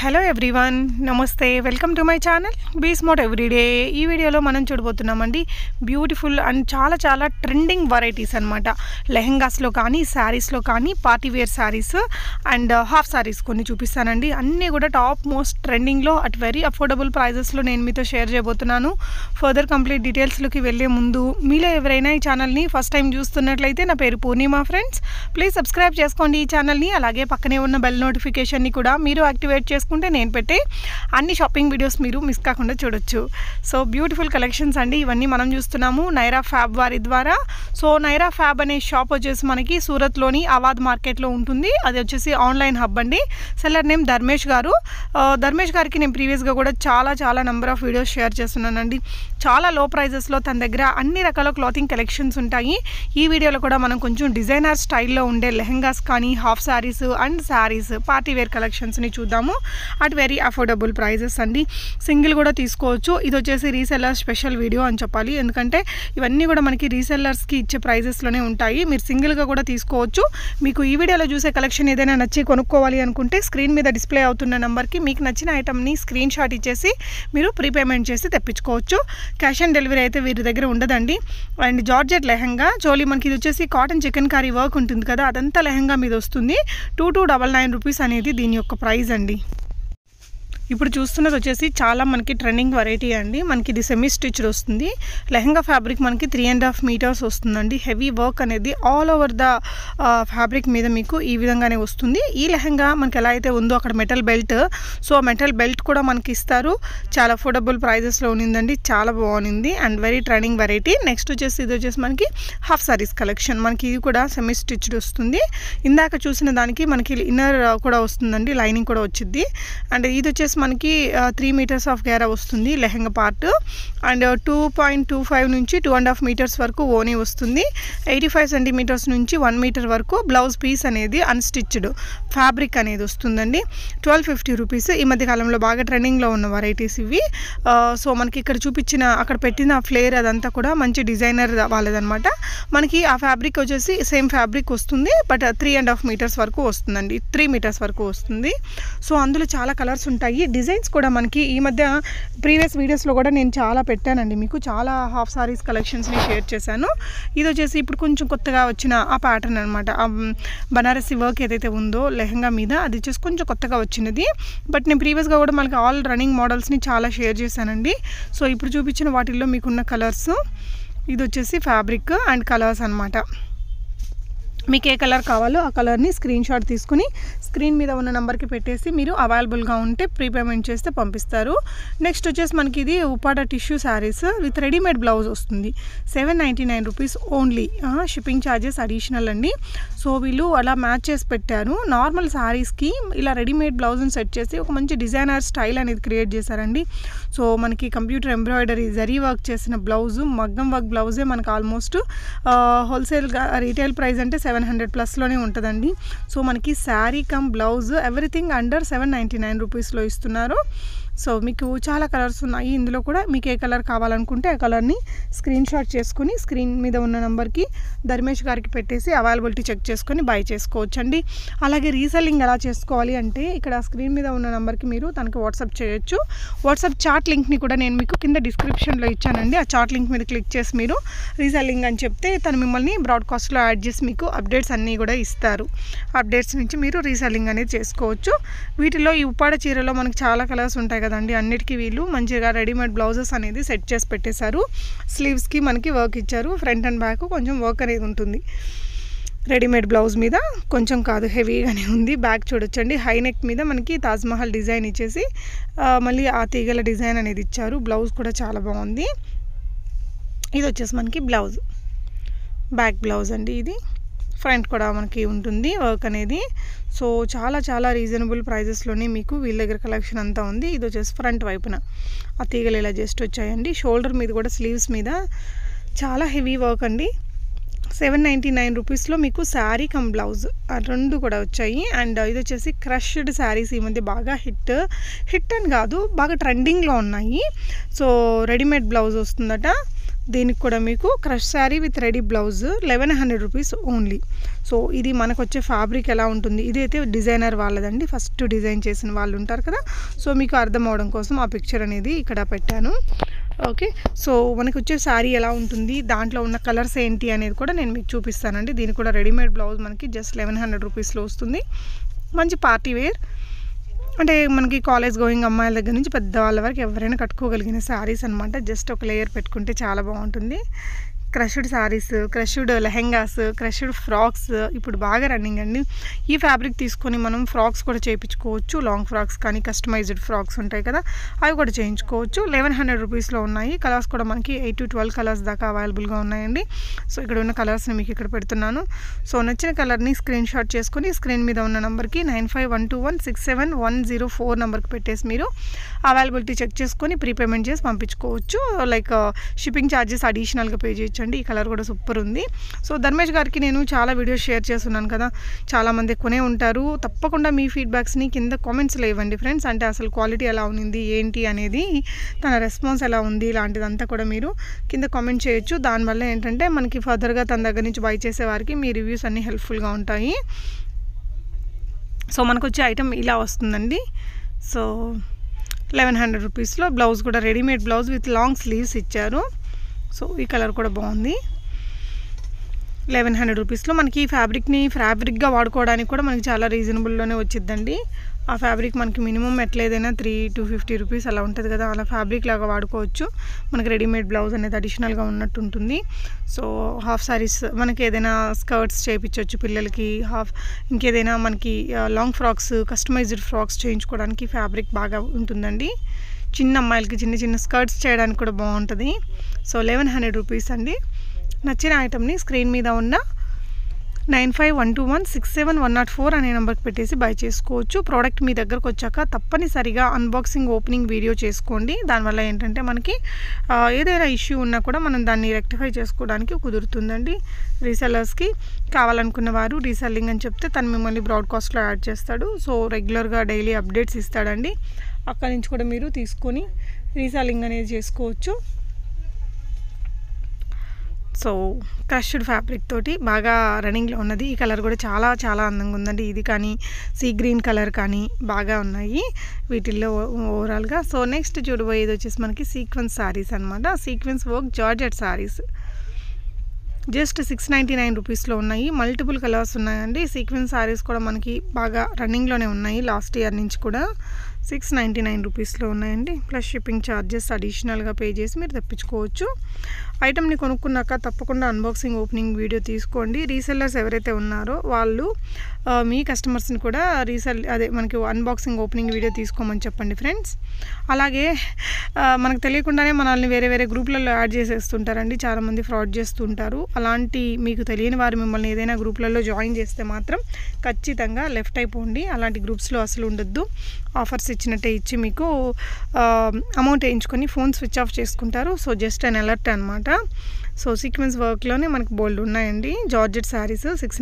Hello everyone నమస్తే. Welcome to my channel be smart everyday ఈ వీడియోలో మనం చూడబోతున్నామండి బ్యూటిఫుల్ అండ్ చాలా చాలా ట్రెండింగ్ వెరైటీస్ అనమాట లెహెంగాస్లో కానీ శారీస్లో కానీ party wear saris and uh, half saris కొన్ని చూపిస్తానండి. అన్నీ కూడా టాప్ మోస్ట్ ట్రెండింగ్లో అట్ వెరీ అఫోర్డబుల్ ప్రైజెస్లో నేను మీతో షేర్ చేయబోతున్నాను. ఫర్దర్ కంప్లీట్ డీటెయిల్స్లోకి వెళ్ళే ముందు మీలో ఎవరైనా ఈ ఛానల్ని ఫస్ట్ టైం చూస్తున్నట్లయితే నా పేరు పూర్ణిమ ఫ్రెండ్స్ ప్లీజ్ సబ్స్క్రైబ్ చేసుకోండి ఈ ఛానల్ని అలాగే పక్కనే ఉన్న బెల్ నోటిఫికేషన్ని కూడా మీరు యాక్టివేట్ చేసుకుంటే నేను పెట్టే అన్ని షాపింగ్ వీడియోస్ మీరు మిస్ కాకుండా చూడొచ్చు. సో బ్యూటిఫుల్ కలెక్షన్స్ అండి. ఇవన్నీ మనం చూస్తున్నాము. నైరా ఫ్యాబ్ వారి ద్వారా. సో నైరా ఫ్యాబ్ అనే షాప్ వచ్చేసి మనకి సూరత్లోని అవాద్ మార్కెట్లో ఉంటుంది. అది వచ్చేసి ఆన్లైన్ హబ్ అండి. సెల్లర్ నేమ్ ధర్మేష్ గారు. ధర్మేష్ గారికి నేను ప్రీవియస్గా కూడా చాలా చాలా నెంబర్ ఆఫ్ వీడియోస్ షేర్ చేస్తున్నానండి. చాలా లో ప్రైజెస్లో తన దగ్గర అన్ని రకాల క్లాతింగ్ కలెక్షన్స్ ఉంటాయి. ఈ వీడియోలో కూడా మనం కొంచెం డిజైనర్ స్టైల్లో ఉండే లెహెంగాస్ కానీ half saris and saris party wear కలెక్షన్స్ని చూద్దాము. అట్ వెరీ అఫోర్డబుల్ ప్రైజెస్ అండి. సింగిల్ కూడా తీసుకోవచ్చు. ఇది వచ్చేసి రీసెల్లర్ స్పెషల్ వీడియో అని చెప్పాలి. ఎందుకంటే ఇవన్నీ కూడా మనకి రీసెల్లర్స్కి ఇచ్చే ప్రైజెస్లోనే ఉంటాయి. మీరు సింగిల్గా కూడా తీసుకోవచ్చు. మీకు ఈ వీడియోలో చూసే కలెక్షన్ ఏదైనా నచ్చి కొనుక్కోవాలి అనుకుంటే స్క్రీన్ మీద డిస్ప్లే అవుతున్న నెంబర్కి మీకు నచ్చిన ఐటమ్ని స్క్రీన్ షాట్ ఇచ్చేసి మీరు ప్రీపేమెంట్ చేసి తెప్పించుకోవచ్చు. క్యాష్ ఆన్ డెలివరీ అయితే వీరి దగ్గర ఉండదండి. అండ్ జార్జెట్ లెహంగా చోలీ మనకి ఇది వచ్చేసి కాటన్ చికెన్ కర్రీ వర్క్ ఉంటుంది కదా అదంతా లెహంగా మీద వస్తుంది. Two two double nine rupees అనేది దీని యొక్క ప్రైస్ అండి. ఇప్పుడు చూస్తున్నది వచ్చేసి చాలా మనకి ట్రెండింగ్ వెరైటీ అండి. మనకి ఇది సెమీ స్టిచ్డ్ వస్తుంది. లెహంగా ఫ్యాబ్రిక్ మనకి త్రీ అండ్ హాఫ్ మీటర్స్ వస్తుందండి. హెవీ వర్క్ అనేది ఆల్ ఓవర్ ద ఫ్యాబ్రిక్ మీద మీకు ఈ విధంగానే వస్తుంది. ఈ లెహంగా మనకి ఎలా అయితే ఉందో అక్కడ metal belt so metal belt కూడా మనకి ఇస్తారు. చాలా అఫోర్డబుల్ ప్రైజెస్లో ఉన్నిందండి. చాలా బాగుంది and very trending variety next వచ్చేసి ఇది వచ్చేసి మనకి హాఫ్ సారీస్ కలెక్షన్ మనకి ఇది కూడా సెమీ స్టిచ్డ్ వస్తుంది. ఇందాక చూసిన దానికి మనకి ఇన్నర్ కూడా వస్తుందండి. లైనింగ్ కూడా వచ్చింది అండ్ ఇది వచ్చేసి మనకి త్రీ మీటర్స్ ఆఫ్ గేరా వస్తుంది lehenga part and two point two five నుంచి టూ అండ్ హాఫ్ మీటర్స్ వరకు ఓనీ వస్తుంది. ఎయిటీ ఫైవ్ సెంటీమీటర్స్ నుంచి వన్ మీటర్ వరకు బ్లౌజ్ పీస్ అనేది అన్స్టిచ్డ్ ఫ్యాబ్రిక్ అనేది వస్తుందండి. ట్వెల్వ్ ఫిఫ్టీ రూపీస్ ఈ మధ్య కాలంలో బాగా ట్రెండింగ్లో ఉన్న వెరైటీస్ ఇవి. సో మనకి ఇక్కడ చూపించిన అక్కడ పెట్టిన ఫ్లేర్ అదంతా కూడా మంచి డిజైనర్ వాళ్ళదనమాట మనకి ఆ ఫ్యాబ్రిక్ వచ్చేసి సేమ్ ఫ్యాబ్రిక్ వస్తుంది but three and half metres వరకు వస్తుందండి. త్రీ మీటర్స్ వరకు వస్తుంది. సో అందులో చాలా కలర్స్ ఉంటాయి. డిజైన్స్ కూడా మనకి ఈ మధ్య ప్రీవియస్ వీడియోస్లో కూడా నేను చాలా పెట్టానండి. మీకు చాలా హాఫ్ సారీస్ కలెక్షన్స్ని షేర్ చేశాను. ఇది వచ్చేసి ఇప్పుడు కొంచెం కొత్తగా వచ్చిన ఆ ప్యాటర్న్ అనమాట బనారసి వర్క్ ఏదైతే ఉందో లెహంగా మీద అది వచ్చేసి కొంచెం కొత్తగా వచ్చినది. బట్ నేను ప్రీవియస్గా కూడా మనకి ఆల్ రన్నింగ్ మోడల్స్ని చాలా షేర్ చేశానండి. సో ఇప్పుడు చూపించిన వాటిల్లో మీకున్న కలర్స్ ఇది వచ్చేసి ఫ్యాబ్రిక్ అండ్ కలర్స్ అనమాట మీకు ఏ కలర్ కావాలో ఆ కలర్ని స్క్రీన్ షాట్ తీసుకుని స్క్రీన్ మీద ఉన్న నెంబర్కి పెట్టేసి మీరు అవైలబుల్గా ఉంటే ప్రీపేమెంట్ చేస్తే పంపిస్తారు. నెక్స్ట్ వచ్చేసి మనకి ఇది Uppada tissue saris with readymade blouse వస్తుంది. Seven ninety nine rupees only. Shipping charges additional అండి. సో వీళ్ళు అలా మ్యాచ్ చేసి పెట్టారు. నార్మల్ శారీస్కి ఇలా రెడీమేడ్ బ్లౌజ్ని సెట్ చేసి ఒక మంచి డిజైనర్ స్టైల్ అనేది క్రియేట్ చేశారండి. సో మనకి కంప్యూటర్ ఎంబ్రాయిడరీ జరీ వర్క్ చేసిన బ్లౌజ్ మగ్గం వర్క్ బ్లౌజే మనకు ఆల్మోస్ట్ హోల్సేల్గా రీటైల్ ప్రైస్ అంటే సెవెన్ హండ్రెడ్ ప్లస్లోనే ఉంటుందండి. సో మనకి sari cum blouse everything under seven ninety nine రూపీస్లో ఇస్తున్నారు. సో మీకు చాలా కలర్స్ ఉన్నాయి. ఇందులో కూడా మీకు ఏ కలర్ కావాలనుకుంటే ఆ కలర్ని స్క్రీన్ షాట్ చేసుకుని స్క్రీన్ మీద ఉన్న నెంబర్కి ధర్మేష్ గారికి పెట్టేసి అవైలబిలిటీ చెక్ చేసుకొని బై చేసుకోవచ్చండి. అలాగే రీసెల్లింగ్ ఎలా చేసుకోవాలి అంటే ఇక్కడ స్క్రీన్ మీద ఉన్న నెంబర్కి మీరు తనకి వాట్సాప్ చేయొచ్చు. వాట్సాప్ చాట్ లింక్ని కూడా నేను మీకు కింద డిస్క్రిప్షన్లో ఇచ్చానండి. ఆ చాట్ లింక్ మీద క్లిక్ చేసి మీరు రీసెల్లింగ్ అని చెప్తే తను మిమ్మల్ని బ్రాడ్కాస్ట్లో యాడ్ చేసి మీకు అప్డేట్స్ అన్నీ కూడా ఇస్తారు. అప్డేట్స్ నుంచి మీరు రీసెల్లింగ్ అనేది చేసుకోవచ్చు. వీటిలో ఈ ఉప్పాడ చీరలో మనకి చాలా కలర్స్ ఉంటాయి కదండి అన్నిటికీ వీళ్ళు మంచిగా రెడీమేడ్ బ్లౌజెస్ అనేది సెట్ చేసి పెట్టేశారు. స్లీవ్స్కి మనకి వర్క్ ఇచ్చారు. ఫ్రంట్ అండ్ బ్యాక్ కొంచెం వర్క్ అనేది ఉంటుంది. రెడీమేడ్ బ్లౌజ్ మీద కొంచెం కాదు హెవీగానే ఉంది. బ్యాక్ చూడొచ్చండి. హై నెక్ మీద మనకి తాజ్మహల్ డిజైన్ ఇచ్చేసి మళ్ళీ ఆ తీగల డిజైన్ అనేది ఇచ్చారు. బ్లౌజ్ కూడా చాలా బాగుంది. ఇది వచ్చేసి మనకి బ్లౌజ్. బ్యాక్ బ్లౌజ్ అండి ఇది. ఫ్రంట్ కూడా మనకి ఉంటుంది వర్క్ అనేది. సో చాలా చాలా రీజనబుల్ ప్రైజెస్లోనే మీకు వీళ్ళ దగ్గర కలెక్షన్ అంతా ఉంది. ఇది వచ్చేసి ఫ్రంట్ వైపున. ఆ తీగలు ఇలా జస్ట్ వచ్చాయండి. షోల్డర్ మీద కూడా స్లీవ్స్ మీద చాలా హెవీ వర్క్ అండి. సెవెన్ నైంటీ నైన్ రూపీస్లో మీకు శారీ కమ్ బ్లౌజ్ ఆ రెండు కూడా వచ్చాయి. అండ్ ఇది వచ్చేసి క్రష్డ్ శారీస్ ఈ మధ్య బాగా హిట్. హిట్ అని కాదు బాగా ట్రెండింగ్లో ఉన్నాయి. సో రెడీమేడ్ బ్లౌజ్ వస్తుందట. దీనికి కూడా మీకు crush sari with ready blouse eleven hundred rupees only. So ఇది మనకు వచ్చే ఫ్యాబ్రిక్ ఎలా ఉంటుంది? ఇది అయితే డిజైనర్ వాళ్ళదండి. ఫస్ట్ డిజైన్ చేసిన వాళ్ళు ఉంటారు కదా. సో మీకు అర్థం అవడం కోసం ఆ పిక్చర్ అనేది ఇక్కడ పెట్టాను. ఓకే. సో మనకు వచ్చే శారీ ఎలా ఉంటుంది? దాంట్లో ఉన్న కలర్స్ ఏంటి అనేది కూడా నేను మీకు చూపిస్తానండి. దీనికి కూడా రెడీమేడ్ బ్లౌజ్ మనకి జస్ట్ లెవెన్ హండ్రెడ్ రూపీస్లో వస్తుంది. మంచి పార్టీ వేర్. అంటే మనకి కాలేజ్ గోయింగ్ అమ్మాయిల దగ్గర నుంచి పెద్దవాళ్ళ వరకు ఎవరైనా కట్టుకోగలిగిన శారీస్ అనమాట జస్ట్ ఒక లేయర్ పెట్టుకుంటే చాలా బాగుంటుంది. Crushed saris crushed lehengas crushed frocks ఇప్పుడు బాగా రన్నింగ్ అండి. ఈ ఫ్యాబ్రిక్ తీసుకొని మనం ఫ్రాక్స్ కూడా చేయించుకోవచ్చు. లాంగ్ ఫ్రాక్స్ కానీ కస్టమైజ్డ్ ఫ్రాక్స్ ఉంటాయి కదా అవి కూడా చేయించుకోవచ్చు. లెవెన్ హండ్రెడ్ రూపీస్లో ఉన్నాయి. కలర్స్ కూడా మనకి ఎయిట్ టు ట్వెల్వ్ కలర్స్ దాకా అవైలబుల్గా ఉన్నాయండి. సో ఇక్కడ ఉన్న కలర్స్ని మీకు ఇక్కడ పెడుతున్నాను. సో నచ్చిన కలర్ని స్క్రీన్ షాట్ చేసుకొని స్క్రీన్ మీద ఉన్న నెంబర్కి nine five one two one six seven one zero four నెంబర్కి పెట్టేసి మీరు అవైలబిలిటీ చెక్ చేసుకొని ప్రీపేమెంట్ చేసి పంపించుకోవచ్చు. లైక్ షిప్పింగ్ ఛార్జెస్ అడిషనల్గా పే చేయొచ్చు. అండి ఈ కలర్ కూడా సూపర్ ఉంది. సో ధర్మేష్ గారికి నేను చాలా వీడియోస్ షేర్ చేస్తున్నాను కదా. చాలామంది కొనే ఉంటారు. తప్పకుండా మీ ఫీడ్బ్యాక్స్ని కింద కామెంట్స్లో ఇవ్వండి ఫ్రెండ్స్ అంటే అసలు క్వాలిటీ ఎలా ఉంది ఏంటి అనేది తన రెస్పాన్స్ ఎలా ఉంది ఇలాంటిదంతా కూడా మీరు కింద కామెంట్ చేయొచ్చు. దానివల్ల ఏంటంటే మనకి ఫర్దర్గా తన దగ్గర నుంచి బై చేసే వారికి మీ రివ్యూస్ అన్నీ హెల్ప్ఫుల్గా ఉంటాయి. సో మనకు వచ్చే ఐటమ్ ఇలా వస్తుందండి. సో లెవెన్ హండ్రెడ్ రూపీస్లో బ్లౌజ్ కూడా readymade blouse with long sleeves ఇచ్చారు. సో ఈ కలర్ కూడా బాగుంది. లెవెన్ హండ్రెడ్ రూపీస్లో మనకి ఈ ఫ్యాబ్రిక్ని ఫ్యాబ్రిక్గా వాడుకోవడానికి కూడా మనకి చాలా రీజనబుల్లోనే వచ్చిద్దండి ఆ ఫ్యాబ్రిక్ మనకి మినిమం ఎట్లేదైనా త్రీ టూ ఫిఫ్టీ రూపీస్ అలా ఉంటుంది కదా అలా ఫ్యాబ్రిక్ లాగా వాడుకోవచ్చు. మనకి రెడీమేడ్ బ్లౌజ్ అనేది అడిషనల్గా ఉన్నట్టు ఉంటుంది సో హాఫ్ సారీస్ మనకి ఏదైనా స్కర్ట్స్ చేయించవచ్చు పిల్లలకి హాఫ్ ఇంకేదైనా మనకి లాంగ్ ఫ్రాక్స్ కస్టమైజ్డ్ ఫ్రాక్స్ చేయించుకోవడానికి ఫ్యాబ్రిక్ బాగా ఉంటుందండి. చిన్న అమ్మాయిలకి చిన్న చిన్న స్కర్ట్స్ చేయడానికి కూడా బాగుంటుంది. సో లెవెన్ హండ్రెడ్ రూపీస్ అండి. నచ్చిన ఐటమ్ని స్క్రీన్ మీద ఉన్న nine five one two one six seven one nought four అనే నెంబర్కి పెట్టేసి బై చేసుకోవచ్చు. ప్రోడక్ట్ మీ దగ్గరకు వచ్చాక తప్పనిసరిగా అన్బాక్సింగ్ ఓపెనింగ్ వీడియో చేసుకోండి. దానివల్ల ఏంటంటే మనకి ఏదైనా ఇష్యూ ఉన్నా కూడా మనం దాన్ని రెక్టిఫై చేసుకోవడానికి కుదురుతుందండి. రీసెల్లర్స్కి కావాలనుకున్న వారు రీసెల్లింగ్ అని చెప్తే తను మిమ్మల్ని బ్రాడ్కాస్ట్లో యాడ్ చేస్తాడు. సో రెగ్యులర్గా డైలీ అప్డేట్స్ ఇస్తాడండి. అక్కడి నుంచి కూడా మీరు తీసుకొని రీసెల్లింగ్ అనేది చేసుకోవచ్చు. సో క్రష్డ్ ఫ్యాబ్రిక్ తోటి బాగా రన్నింగ్లో ఉన్నది. ఈ కలర్ కూడా చాలా చాలా అందంగా ఉందండి. ఇది కానీ సీ గ్రీన్ కలర్ కానీ బాగా ఉన్నాయి వీటిల్లో ఓవరాల్గా. సో నెక్స్ట్ చూడబోయేది వచ్చేసి మనకి సీక్వెన్స్ శారీస్ అనమాట sequence work georgette saris just six ninety nine రూపీస్లో ఉన్నాయి. మల్టిపుల్ కలర్స్ ఉన్నాయండి. సీక్వెన్స్ శారీస్ కూడా మనకి బాగా రన్నింగ్లోనే ఉన్నాయి లాస్ట్ ఇయర్ నుంచి కూడా. సిక్స్ నైంటీ నైన్ రూపీస్లో ఉన్నాయండి. ప్లస్ షిప్పింగ్ ఛార్జెస్ అడిషనల్గా పే చేసి మీరు తెప్పించుకోవచ్చు. ఐటమ్ని కొనుక్కున్నాక తప్పకుండా అన్బాక్సింగ్ ఓపెనింగ్ వీడియో తీసుకోండి. రీసెల్లర్స్ ఎవరైతే ఉన్నారో వాళ్ళు మీ కస్టమర్స్ని కూడా రీసెల్ అదే మనకి అన్బాక్సింగ్ ఓపెనింగ్ వీడియో తీసుకోమని చెప్పండి ఫ్రెండ్స్ అలాగే మనకు తెలియకుండానే మనల్ని వేరే వేరే గ్రూప్లలో యాడ్ చేసేస్తుంటారండి. చాలామంది ఫ్రాడ్ చేస్తుంటారు. అలాంటి మీకు తెలియని వారు మిమ్మల్ని ఏదైనా గ్రూప్లలో జాయిన్ చేస్తే మాత్రం ఖచ్చితంగా లెఫ్ట్ అయిపోండి అలాంటి గ్రూప్స్లో అసలు ఉండొద్దు. ఆఫర్స్ ఇచ్చినట్టే ఇచ్చి మీకు అమౌంట్ వేయించుకొని ఫోన్ స్విచ్ ఆఫ్ చేసుకుంటారు. సో జస్ట్ అన్ అలర్ట్ అనమాట సో సీక్వెన్స్ వర్క్లోనే మనకి బోల్డ్ ఉన్నాయండి. Georgette saris six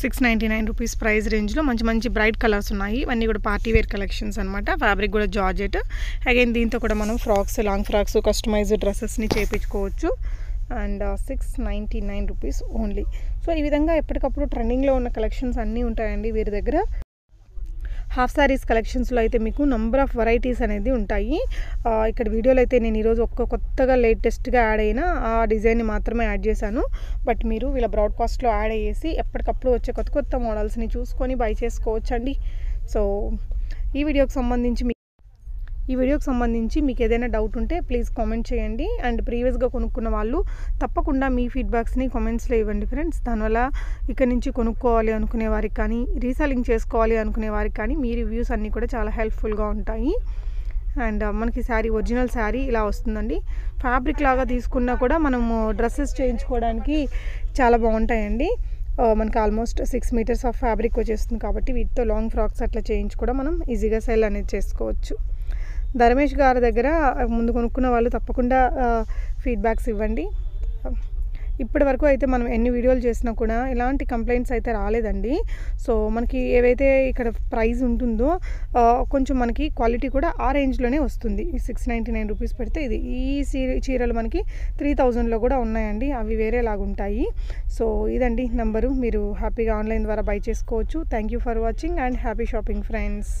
six ninety nine rupees price రేంజ్లో మంచి మంచి బ్రైట్ కలర్స్ ఉన్నాయి. ఇవన్నీ కూడా పార్టీ వేర్ కలెక్షన్స్ అనమాట ఫ్యాబ్రిక్ కూడా జార్జెట్. అగైన్ దీంతో కూడా మనం ఫ్రాక్స్ లాంగ్ ఫ్రాక్స్ కస్టమైజ్డ్ డ్రెస్సెస్ని చేయించుకోవచ్చు and six ninety nine rupees only so ఈ విధంగా ఎప్పటికప్పుడు ట్రెండింగ్లో ఉన్న కలెక్షన్స్ అన్నీ ఉంటాయండి వీరి దగ్గర. హాఫ్ శారీస్ కలెక్షన్స్లో అయితే మీకు నంబర్ ఆఫ్ వెరైటీస్ అనేది ఉంటాయి. Uh, ఇక్కడ వీడియోలో అయితే నేను ఈరోజు ఒక్క కొత్తగా లేటెస్ట్గా యాడ్ అయిన ఆ డిజైన్ని మాత్రమే యాడ్ చేశాను. బట్ మీరు వీళ్ళ బ్రాడ్కాస్ట్లో యాడ్ అయ్యేసి ఎప్పటికప్పుడు వచ్చే కొత్త కొత్త మోడల్స్ని చూసుకొని బై చేసుకోవచ్చండి. సో ఈ వీడియోకి సంబంధించి ఈ వీడియోకి సంబంధించి మీకు ఏదైనా డౌట్ ఉంటే ప్లీజ్ కామెంట్ చేయండి. అండ్ ప్రీవియస్గా కొనుక్కున్న వాళ్ళు తప్పకుండా మీ ఫీడ్బ్యాక్స్ని కామెంట్స్లో ఇవ్వండి ఫ్రెండ్స్ దానివల్ల ఇక్కడ నుంచి కొనుక్కోవాలి అనుకునే వారికి కానీ రీసెల్లింగ్ చేసుకోవాలి అనుకునే వారికి కానీ మీ రివ్యూస్ అన్నీ కూడా చాలా హెల్ప్ఫుల్గా ఉంటాయి. అండ్ uh, మనకి శారీ ఒరిజినల్ శారీ ఇలా వస్తుందండి. ఫ్యాబ్రిక్ లాగా తీసుకున్నా కూడా మనము డ్రెస్సెస్ చేయించుకోవడానికి చాలా బాగుంటాయండి. Uh, మనకి almost six metres of fabric వచ్చేస్తుంది కాబట్టి వీటితో లాంగ్ ఫ్రాక్స్ అట్లా చేయించి కూడా మనం ఈజీగా సెల్ అనేది చేసుకోవచ్చు. ధర్మేష్ గారి దగ్గర ముందు కొనుక్కున్న వాళ్ళు తప్పకుండా ఫీడ్బ్యాక్స్ ఇవ్వండి. ఇప్పటి వరకు అయితే మనం ఎన్ని వీడియోలు చేసినా కూడా ఇలాంటి కంప్లైంట్స్ అయితే రాలేదండి. సో మనకి ఏవైతే ఇక్కడ ప్రైస్ ఉంటుందో కొంచెం మనకి క్వాలిటీ కూడా ఆ రేంజ్లోనే వస్తుంది. సిక్స్ నైంటీ నైన్ రూపీస్ పెడితే ఇది ఈ చీరలు మనకి త్రీ థౌజండ్లో కూడా ఉన్నాయండి. అవి వేరేలాగుంటాయి సో ఇదండి నంబరు. మీరు హ్యాపీగా ఆన్లైన్ ద్వారా బై చేసుకోవచ్చు. Thank you for watching and happy shopping friends